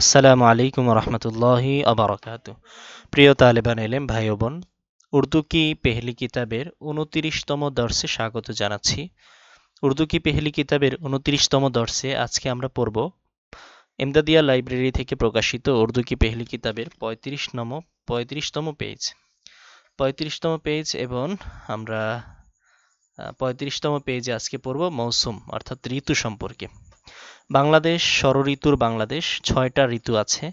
আসসালামু আলাইকুম রহমতুল্লাহি আবরকাত প্রিয় তালেবান এলেম, ভাই বোন, উর্দু কি পেহলি কিতাবের উনতিরিশতম দর্শে স্বাগত জানাচ্ছি। উর্দু কি পেহলি কিতাবের উনতিরিশতম দর্শে আজকে আমরা পড়ব এমদাদিয়া লাইব্রেরি থেকে প্রকাশিত উর্দু কি পেহলি কিতাবের পঁয়ত্রিশ নম পঁয়ত্রিশতম পেজ। পঁয়ত্রিশতম পেজ এবং আমরা পঁয়ত্রিশতম পেজে আজকে পড়ব মৌসুম, অর্থাৎ ঋতু সম্পর্কে। বাংলাদেশ ষড়ঋতুর বাংলাদেশ, ছয়টা ঋতু আছে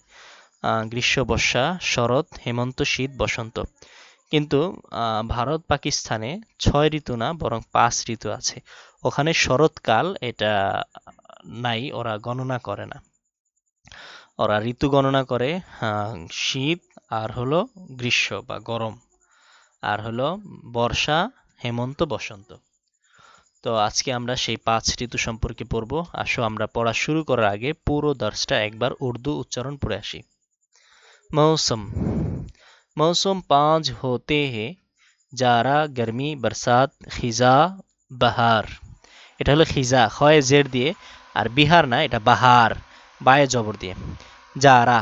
গ্রীষ্ম বর্ষা শরৎ, হেমন্ত, শীত, বসন্ত। কিন্তু ভারত, পাকিস্তানে ছয় ঋতু না, বরং পাঁচ ঋতু আছে। ওখানে শরৎকাল এটা নাই, ওরা গণনা করে না। ওরা ঋতু গণনা করে শীত, আর হলো গ্রীষ্ম বা গরম। আর হলো বর্ষা, হেমন্ত, বসন্ত। তো আজকে আমরা সেই পাঁচ ঋতু সম্পর্কে পড়ব আসো আমরা পড়া শুরু করার আগে পুরো দর্শটা একবার উর্দু উচ্চারণ পড়ে আসি মৌসুম মৌসুম পাঁচ হতে হে জারা গরমি বরসাত খিজা বাহার এটা হলো খিজা খয়ে জের দিয়ে আর বিহার না এটা বাহার বায়ে জবর দিয়ে জারা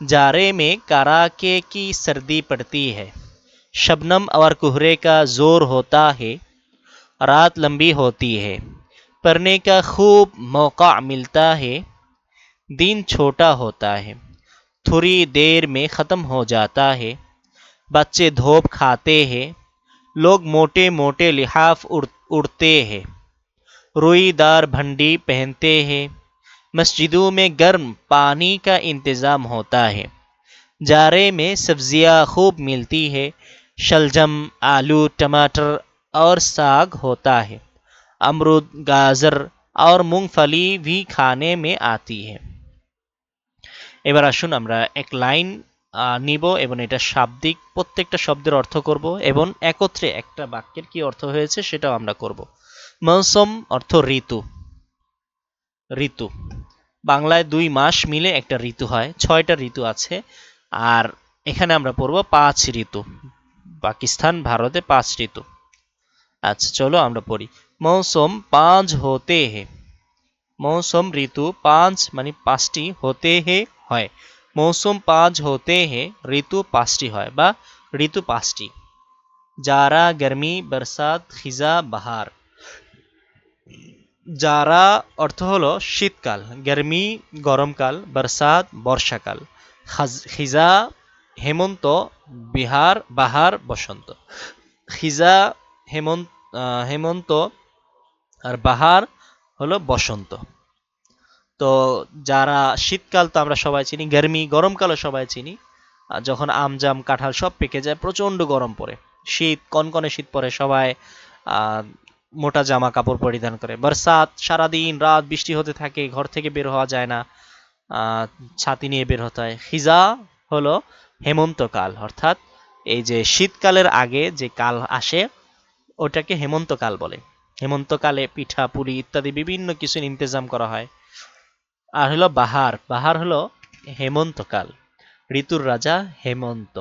जारे में कराके की सर्दी पड़ती है शबनम और कोहरे का जोर होता है रात लंबी होती है। पढ़ने का खूब मौका मिलता है। दिन छोटा होता है। थोड़ी देर में ख़त्म हो जाता है। बच्चे धोप खाते हैं। लोग मोटे मोटे लिहाफ उड़, उड़ते हैं। रुईदार भंडी पहनते हैं। मस्जिदों में गर्म पानी का इंतज़ाम होता है। जारे में सब्ज़ियाँ खूब मिलती है। शलजम, आलू, टमाटर और साग होता है अमरुद गाजर और मूंगफली भी खाने में आती है এবার আসুন আমরা এক লাইন নিব এবং এটা শাব্দিক প্রত্যেকটা শব্দের অর্থ করব এবং একত্রে একটা বাক্যের কি অর্থ হয়েছে সেটাও আমরা করব মৌসুম অর্থ ঋতু ঋতু বাংলায় দুই মাস মিলে একটা ঋতু হয় ছয়টা ঋতু আছে আর এখানে আমরা পড়ব পাঁচ ঋতু পাকিস্তান ভারতে পাঁচ ঋতু আচ্ছা চলো আমরা পড়ি। মৌসুম পাঁচ হতে হে। মৌসুম ঋতু পাঁচ মানে পাঁচটি হতে হে হয়। মৌসুম পাঁচ হতে হে, ঋতু পাঁচটি হয় বা ঋতু পাঁচটি। জারা, গরমি, বরসাত, খিজা, বাহার। জারা অর্থ হলো শীতকাল, গরমি, গরমকাল, বরসাত, বর্ষাকাল। খিজা হেমন্ত, বিহার, বাহার, বসন্ত। খিজা হেমন্ত হেমন্ত আর বাহার হলো বসন্ত। তো যারা শীতকাল তো আমরা সবাই চিনি, গরমি, গরমকালও সবাই চিনি যখন আম, জাম, কাঁঠাল সব পেকে যায়, প্রচণ্ড গরম পড়ে। শীত, কনকনে শীত পড়ে সবাই মোটা জামা কাপড় পরিধান করে। বরসাত, সারাদিন রাত বৃষ্টি হতে থাকে, ঘর থেকে বের হওয়া যায় না ছাতি নিয়ে বের হতে হয়। খিজা হলো হেমন্তকাল, অর্থাৎ এই যে শীতকালের আগে যে কাল আসে ওটাকে হেমন্তকাল বলে। হেমন্তকালে পিঠা, পুরি ইত্যাদি বিভিন্ন কিছুর ইন্তজাম করা হয়। আর হলো বাহার। বাহার হলো হেমন্তকাল। ঋতুর রাজা হেমন্ত।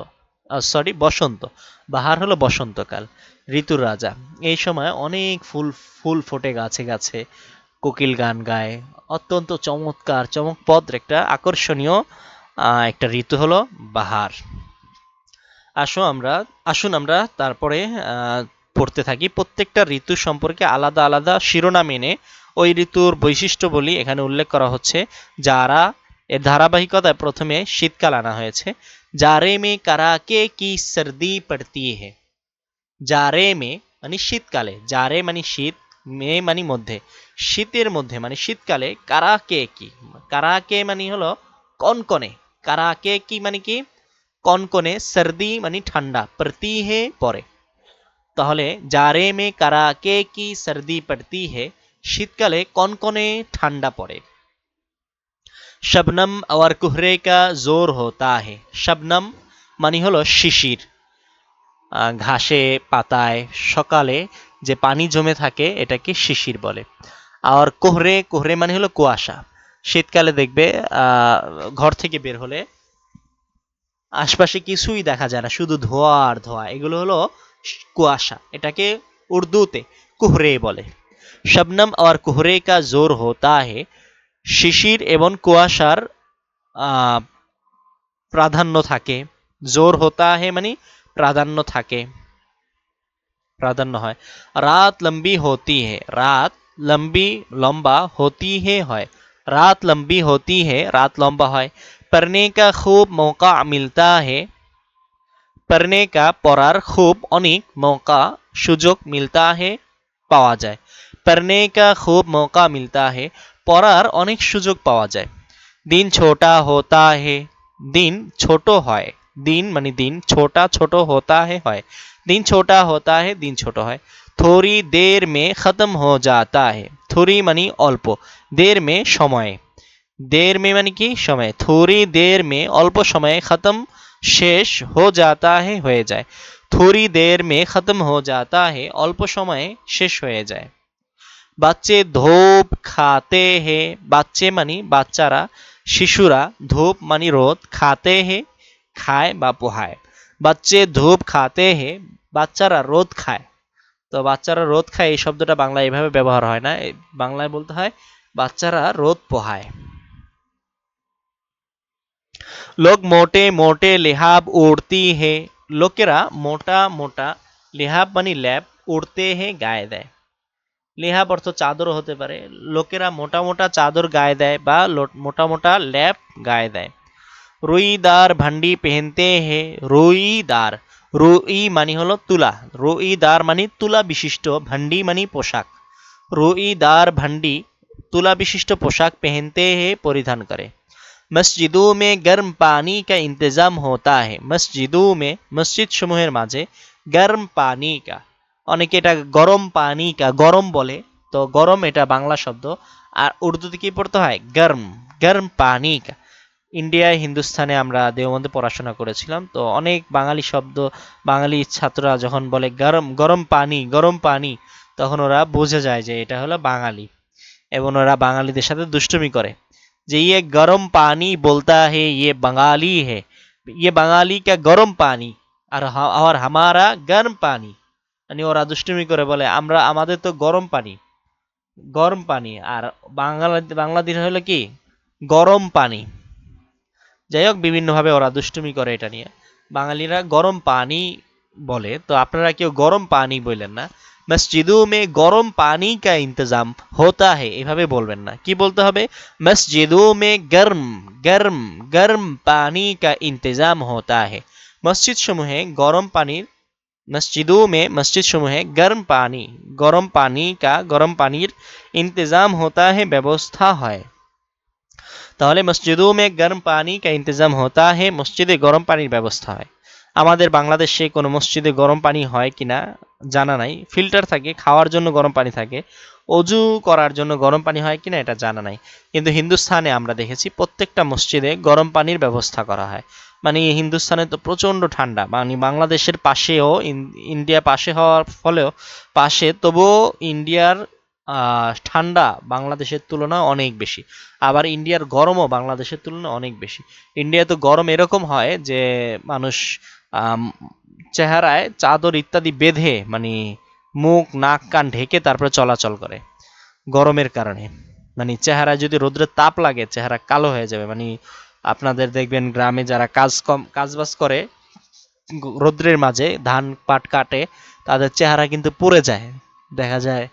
সরি বসন্ত। বাহার হলো বসন্তকাল, ঋতুর রাজা। এই সময় অনেক ফুল ফুল ফোটে গাছে গাছে, কোকিল গান গায়। অত্যন্ত চমৎকার চমকপদ একটা আকর্ষণীয় একটা ঋতু হলো বাহার। আসো আমরা, আসুন আমরা তারপরে পড়তে থাকি। প্রত্যেকটা ঋতু সম্পর্কে আলাদা আলাদা শিরোনাম এনে ওই ঋতুর বৈশিষ্ট্য বলি এখানে উল্লেখ করা হচ্ছে, যারা এর ধারাবাহিকতায় প্রথমে শীতকাল আনা হয়েছে। জারে মে কারাকে কি সর্দি পড়তি হে? জারে মে মানে শীতকালে জারে মানে শীত, মে মানে মধ্যে, শীতের মধ্যে মানে শীতকালে কারাকে কি? কারাকে মানে হলো কনকনে, কারাকে কি মানে কি? কনকনে সর্দি মানে ঠান্ডা প্রতি হে পরে। তাহলে জারে মে কারাকে কি সর্দি পড়তি হে, শীতকালে কনকনে ঠান্ডা পড়ে। শবনম আর কুহরে কা জোর হতা হে। শবনম মানে হলো শিশির। ঘাসে, পাতায়, সকালে যে পানি জমে থাকে, এটাকে শিশির বলে। আর কোহরে কোহরে মানে হলো কুয়াশা। শীতকালে দেখবে ঘর থেকে বের হলে আশপাশে কিছুই দেখা যায় না, শুধু ধোয়া আর ধোয়া। এগুলো হলো কুয়াশা এটাকে উর্দুতে কুহরে বলে। শবনম আর কুহরে কা জোর হতা হে। শিশির এবং কুয়াশার আহ, প্রাধান্য থাকে। জোর হোতা হে মানে প্রাধান্য থাকে। প্রাধান্য হয়। রাত লম্বি হতি হে। রাত লম্বি লম্বা হতি হে হয়। রাত লম্বি হতি হে রাত লম্বা হয়। পড়নে কা খুব মৌকা মিলতা হে। পড়নে কা পড়ার খুব অনেক মৌকা সুযোগ মিলতা হে পাওয়া যায় পড়নে কা খুব মৌকা মিলতা হে পড়ার অনেক সুযোগ পাওয়া যায় দিন ছোটা হোতা হে দিন ছোট হয় দিন মানে দিন ছোটা ছোট হোতা হে হয় दिन छोटा होता है दिन ছোট হয় थोड़ी देर में खत्म हो जाता है थोड़ी মানে অল্প देर में সময়ে देर में মানে কি সময় थोड़ी देर में অল্প সময়ে खत्म শেষ হো যাতা হে হয়ে যায়। থোড়ি দের মে খতম হো যাতা হে, অল্প সময়ে শেষ হয়ে যায়। বাচ্চে ধোপ খাতে হে, বাচ্চে মানে বাচ্চারা, শিশুরা ধূপ মানে রোদ খাতে হে, খায় বা পোহায়। বাচ্চে ধূপ খাতে হে, বাচ্চারা রোদ খায়। তো বাচ্চারা রোদ খায়, এই শব্দটা বাংলায় এভাবে ব্যবহার হয় না। বাংলায় বলতে হয়, বাচ্চারা রোদ পোহায়। লোক মোটে মোটে লেহাব উড়তি হে লোকেরা মোটা মোটা লেহাব মানে ল্যাব উড়তে হে গায়ে দেয় লেহাব অর্থ চাদরও হতে পারে লোকেরা মোটা মোটা চাদর গায়ে দেয় বা মোটা মোটা ল্যাপ গায়ে দেয় রুইদার ভান্ডি পেহেনতে হে রুইদার রুই মানে হলো তুলা রুইদার মানে তুলা বিশিষ্ট ভান্ডি মানে পোশাক রুইদার ভান্ডি তুলা বিশিষ্ট পোশাক পেহেনতে হে পরিধান করে মসজিদোঁ মে গরম পানি কা ইন্তজাম হতা হে মসজিদোঁ মে মসজিদ সমূহের মাঝে গরম পানি কা অনেকে এটা গরম পানি কা গরম বলে তো গরম এটা বাংলা শব্দ আর উর্দুতে কি পড়তে হয়? গরম গরম পানি কা ইন্ডিয়ায় হিন্দুস্থানে আমরা দেওবন্দে পড়াশোনা করেছিলাম, তো অনেক বাঙালি শব্দ, বাঙালি ছাত্ররা যখন বলে গরম গরম পানি গরম পানি, তখন ওরা বোঝা যায় যে এটা হলো বাঙালি। এবং ওরা বাঙালিদের সাথে দুষ্টুমি করে। যে ইয়ে গরম পানি বলতা হে ইয়ে বাঙালি হে। ইয়ে বাঙালি কা গরম পানি, আর আর হামারা গরম পানি। মানে ওরা দুষ্টুমি করে বলে, আমরা, আমাদের তো গরম পানি। গরম পানি, আর বাংলা বাংলাদেশ হলো কি? গরম পানি। যাই হোক, বিভিন্নভাবে ওরা দুষ্টুমি করে এটা নিয়ে। বাঙালিরা গরম পানি বলে, তো আপনারা কেউ গরম পানি বললেন না। মসজিদों में গরম পানি का इंतजाम होता है এভাবে বলবেন না কি বলতে হবে মসজিদों में गर्म गर्म गर्म पानी का इंतजाम होता है মসজিদ সমূহে গরম পানির মসজিদों में মসজিদ সমূহে গরম পানি গরম পানি का গরম পানির इंतजाम होता है ব্যবস্থা হয় তাহলে মসজিদों में गर्म पानी का इंतजाम होता है মসজিদে গরম পানির ব্যবস্থা হয় আমাদের বাংলাদেশে কোনো মসজিদে গরম পানি হয় কিনা জানা নাই। ফিল্টার থাকে, খাওয়ার জন্য গরম পানি থাকে, অজু করার জন্য গরম পানি হয় কিনা এটা জানা নাই। কিন্তু হিন্দুস্থানে আমরা দেখেছি প্রত্যেকটা মসজিদে গরম পানির ব্যবস্থা করা হয়। মানে হিন্দুস্থানে তো প্রচণ্ড ঠান্ডা মানে বাংলাদেশের পাশেও ইন্ডিয়া পাশে হওয়ার ফলেও পাশে, তবুও ইন্ডিয়ার ঠান্ডা বাংলাদেশের তুলনায় অনেক বেশি। আবার ইন্ডিয়ার গরমও বাংলাদেশের তুলনায় অনেক বেশি। ইন্ডিয়া তো গরম এরকম হয় যে মানুষ চেহারায় চাদর ইত্যাদি বেঁধে মানে মুখ, নাক, কান ঢেকে তারপরে চলাচল করে। গরমের কারণে। মানে চেহারায় যদি রোদ্রের তাপ লাগে, চেহারা কালো হয়ে যাবে। মানে আপনাদের দেখবেন গ্রামে যারা কাজ কম, কাজবাজ করে রোদ্রের মাঝে ধান পাট কাটে, তাদের চেহারা কিন্তু পুড়ে যায়। দেখা যায়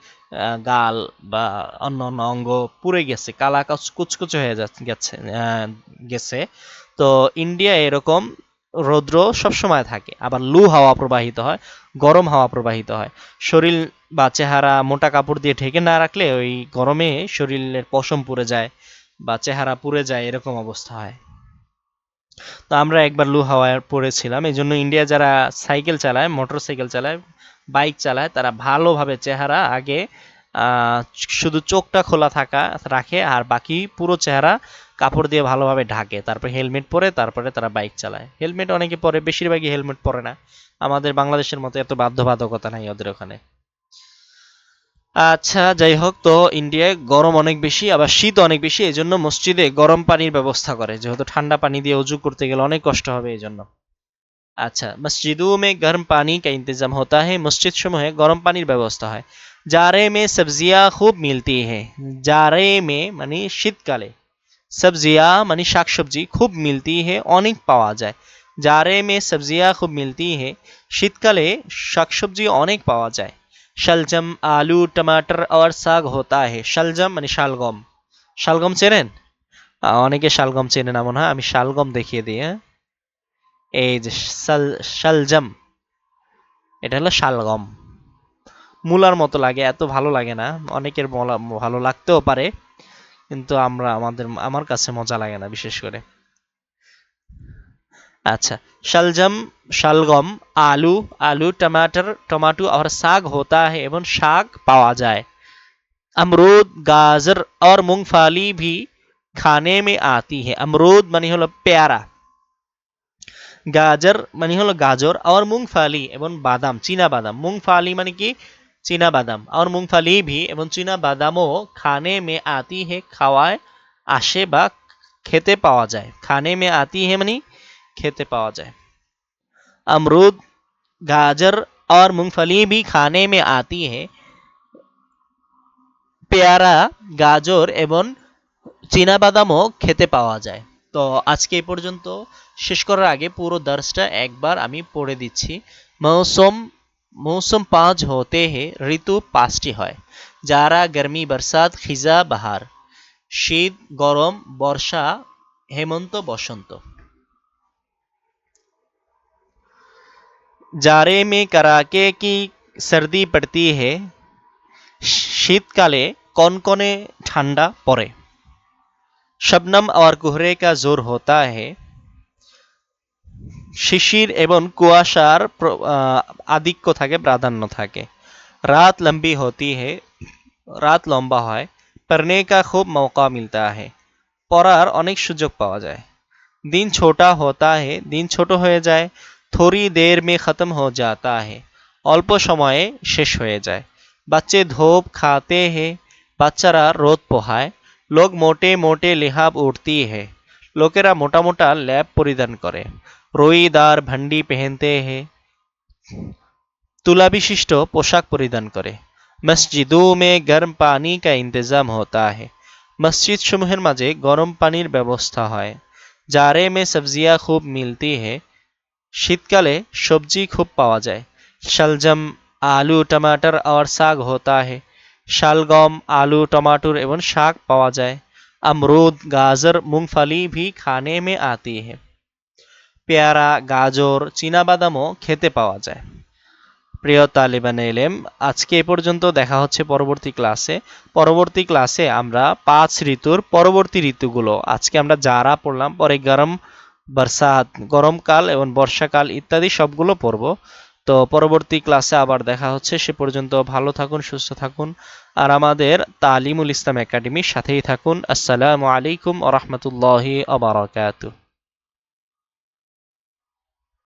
গাল বা অন্য অন্য অঙ্গ পুড়ে গেছে কালা কাচ- কুচকুচে হয়ে যাচ্ছে, গেছে গেছে। তো ইন্ডিয়া এরকম রৌদ্র সবসময় থাকে, আবার লু হাওয়া প্রবাহিত হয়, গরম হাওয়া প্রবাহিত হয়। শরীর বা চেহারা মোটা কাপড় দিয়ে ঢেকে না রাখলে ওই গরমে শরীরের পশম পুড়ে যায় বা চেহারা পুড়ে যায়, এরকম অবস্থা হয়। তো আমরা একবার লু হাওয়ায় পড়েছিলাম এই জন্য ইন্ডিয়া যারা সাইকেল চালায় মোটর সাইকেল চালায়, বাইক চালায়, তারা ভালোভাবে চেহারা আগে শুধু চোখটা খোলা থাকা, রাখে, আর বাকি পুরো চেহারা কাপড় দিয়ে ভালোভাবে ঢাকে তারপর হেলমেট পরে তারপরে তারা বাইক চালায় হেলমেট অনেকে পরে বেশিরভাগই হেলমেট পরে না আমাদের বাংলাদেশের মতো এত বাধ্যবাধকতা নাই ওদের ওখানে আচ্ছা যাই হোক তো ইন্ডিয়ায় গরম অনেক বেশি আবার শীত অনেক বেশি এই জন্য মসজিদে গরম পানির ব্যবস্থা করে যেহেতু ঠান্ডা পানি দিয়ে অজু করতে গেলে অনেক কষ্ট হবে এই জন্য আচ্ছা মসজিদों में गर्म पानी का इंतजाम होता है মসজিদ সমূহে গরম পানির ব্যবস্থা হয় জারে মে সবজিয়া খুব মিলতি है জারে মে মানে শীতকালে सब्जियां মানে শাকসবজি খুব মিলতি হে অনেক পাওয়া যায় জারে মে সবজিয়া খুব মিলতি হে শীতকালে শাকসবজি অনেক পাওয়া যায় शलजम आलू टमाटर और साग होता है शलजम মানে শালগম শালগম চেনেন আহ, অনেকে শালগম চেনে না মনে হয় আমি শালগম দেখিয়ে দিই হ্যাঁ এই যে শাল- শালজম এটা হলো শালগম মূলার মতো লাগে এত ভালো লাগে না অনেকের মলা- ভালো লাগতেও পারে কিন্তু আমরা আমাদের আমার কাছে মজা লাগে না বিশেষ করে अच्छा शलजम शलगम आलू आलू टमाटर टमाटो और साग होता है एवं साग पावा जाए अमरूद गाजर और मूंगफली भी खाने में आती है अमरूद मनी हलो प्यारा গাজর মানে হলো গাজর আর মুংফালি এবং বাদাম চীনা বাদাম মুংফালি মানে কি চীনা বাদাম আর মুংফালি ভি এবং চীনা বাদামও খানে মে আতি হে খাওয়ায় আসে বা খেতে পাওয়া যায় খানে মে আতি হে মানে खेते पावा जाए अमरूद गाजर और मूंगफली भी खाने में आती है পেয়ারা গাজর এবং চীনা বাদামও খেতে পাওয়া যায় তো আজকে এই পর্যন্ত শেষ করার আগে পুরো দার্সটা একবার আমি পড়ে দিচ্ছি মৌসুম মৌসুম পাঁচ হতে হে ঋতু পাঁচটি হয় যারা গরমি বরসাত খিজা বাহার শীত গরম বর্ষা হেমন্ত বসন্ত जाड़े में कड़ाके की सर्दी पड़ती है শীতকালে কনকনে ঠান্ডা পড়ে শবনম और कोहरे का जोर होता है শিশির এবং কুয়াশার আধিক্য থাকে, প্রাধান্য থাকে। রাত লম্বি হতি হে, রাত লম্বা হয় পড়নে কা খুব মৌকা মিলতা হে। পড়ার অনেক সুযোগ পাওয়া যায়। দিন ছোটা হতা হে, দিন ছোট হয়ে যায় থরি দের মে খতম হো যাতা হে। অল্প সময়ে শেষ হয়ে যায়। বাচ্চে ধোপ খাতে হে, বাচ্চারা রোদ পোহায়। লোক মোটে মোটে লেহাব উঠতি হে। লোকেরা মোটা মোটা ল্যাব পরিধান করে। রইদার ভান্ডি পেহেনতে হে তুলা বিশিষ্ট পোশাক পরিধান করে মসজিদোं में गर्म पानी का इंतजाम होता है মসজিদ সমূহের মাঝে গরম পানির ব্যবস্থা হয় জারে মে সবজিয়া খুব মিলতি হে শীতকালে সবজি খুব পাওয়া যায় শালজম আলু টমাটার আর শাক হতা হে শালগম আলু টমাটোর এবং শাক পাওয়া যায় अमरूद गाजर मूंगफली भी खाने में आती है পেয়ারা, গাজর, চীনাবাদামও খেতে পাওয়া যায়। প্রিয় তালিবান এলেম, আজকে এ পর্যন্ত দেখা হচ্ছে পরবর্তী ক্লাসে। পরবর্তী ক্লাসে আমরা পাঁচ ঋতুর পরবর্তী ঋতুগুলো, আজকে আমরা যারা পড়লাম, পরে গরম বরসাত গরমকাল এবং বর্ষাকাল ইত্যাদি সবগুলো পড়ব। তো পরবর্তী ক্লাসে আবার দেখা হচ্ছে, সে পর্যন্ত ভালো থাকুন, সুস্থ থাকুন। আর আমাদের তালিমুল ইসলাম একাডেমির সাথেই থাকুন। আসসালামু আলাইকুম আ রহমতুল্লাহি আবরাকাতুহ